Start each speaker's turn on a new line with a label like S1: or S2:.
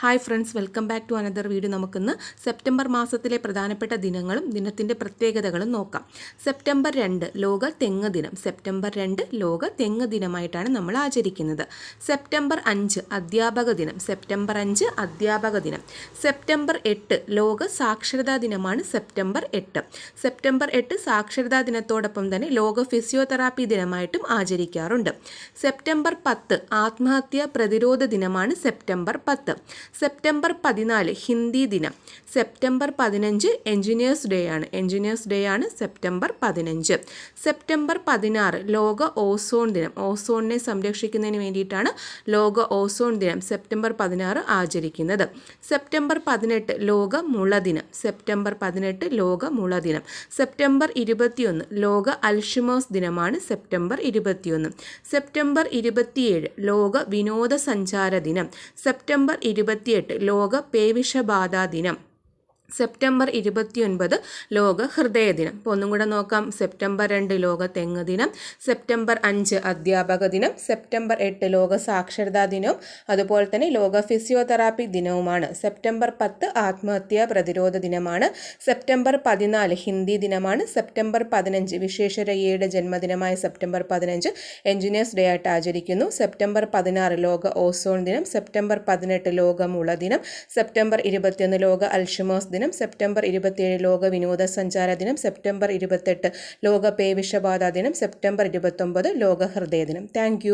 S1: Hi friends welcome back to another video നമുക്കിന്ന് September മാസത്തിലെ പ്രധാനപ്പെട്ട ദിനങ്ങളും ദിനത്തിന്റെ പ്രത്യേകതകളും നോക്കാം. സെപ്റ്റംബർ രണ്ട് ലോക തെങ്ങ് ദിനം. സെപ്റ്റംബർ രണ്ട് ലോക തെങ്ങ് ദിനമായിട്ടാണ് നമ്മൾ ആചരിക്കുന്നത്. സെപ്റ്റംബർ അഞ്ച് അധ്യാപക ദിനം. സെപ്റ്റംബർ അഞ്ച് അധ്യാപക ദിനം. സെപ്റ്റംബർ എട്ട് ലോക സാക്ഷരതാ ദിനമാണ് സെപ്റ്റംബർ എട്ട്. സെപ്റ്റംബർ എട്ട് സാക്ഷരതാ ദിനത്തോടൊപ്പം തന്നെ ലോക ഫിസിയോതെറാപ്പി ദിനമായിട്ടും ആചരിക്കാറുണ്ട്. സെപ്റ്റംബർ പത്ത് ആത്മഹത്യാ പ്രതിരോധ ദിനമാണ് സെപ്റ്റംബർ പത്ത്. സെപ്റ്റംബർ പതിനാല് ഹിന്ദി ദിനം. സെപ്റ്റംബർ പതിനഞ്ച് എഞ്ചിനീയേഴ്സ് ഡേ ആണ്. എഞ്ചിനീയേഴ്സ് ഡേ ആണ് സെപ്റ്റംബർ പതിനഞ്ച്. സെപ്റ്റംബർ പതിനാറ് ലോക ഓസോൺ ദിനം. ഓസോണിനെ സംരക്ഷിക്കുന്നതിന് വേണ്ടിയിട്ടാണ് ലോക ഓസോൺ ദിനം സെപ്റ്റംബർ പതിനാറ് ആചരിക്കുന്നത്. സെപ്റ്റംബർ പതിനെട്ട് ലോക മുള ദിനം. സെപ്റ്റംബർ പതിനെട്ട് ലോക മുള ദിനം. സെപ്റ്റംബർ ഇരുപത്തിയൊന്ന് ലോക അൽഷിമോസ് ദിനമാണ് സെപ്റ്റംബർ ഇരുപത്തിയൊന്ന്. സെപ്റ്റംബർ ഇരുപത്തിയേഴ് ലോക വിനോദസഞ്ചാര ദിനം. സെപ്റ്റംബർ ഇരുപത്തിയെട്ട് ലോക പേവിഷബാധ ദിനം. സെപ്റ്റംബർ ഇരുപത്തിയൊൻപത് ലോക ഹൃദയ ദിനം. അപ്പോൾ ഒന്നും കൂടെ നോക്കാം. സെപ്റ്റംബർ രണ്ട് ലോക തെങ്ങ് ദിനം. സെപ്റ്റംബർ അഞ്ച് അധ്യാപക ദിനം. സെപ്റ്റംബർ എട്ട് ലോക സാക്ഷരതാ ദിനവും അതുപോലെ തന്നെ ലോക ഫിസിയോതെറാപ്പി ദിനവുമാണ്. സെപ്റ്റംബർ പത്ത് ആത്മഹത്യാ പ്രതിരോധ ദിനമാണ്. സെപ്റ്റംബർ പതിനാല് ഹിന്ദി ദിനമാണ്. സെപ്റ്റംബർ പതിനഞ്ച് വിശ്വേശ്വരയ്യയുടെ ജന്മദിനമായ സെപ്റ്റംബർ പതിനഞ്ച് എഞ്ചിനീയേഴ്സ് ഡേ ആയിട്ട് ആചരിക്കുന്നു. സെപ്റ്റംബർ പതിനാറ് ലോക ഓസോൺ ദിനം. സെപ്റ്റംബർ പതിനെട്ട് ലോക മുള ദിനം. സെപ്റ്റംബർ ഇരുപത്തിയൊന്ന് ലോക അൽഷിമോസ് ദിനം. ദിനം സെപ്റ്റംബർ ഇരുപത്തിയേഴ് ലോക വിനോദസഞ്ചാര ദിനം സെപ്റ്റംബർ ഇരുപത്തെട്ട് ലോക പേവിഷബാധ ദിനം സെപ്റ്റംബർ ഇരുപത്തൊമ്പത് ലോക ഹൃദയ ദിനം. താങ്ക്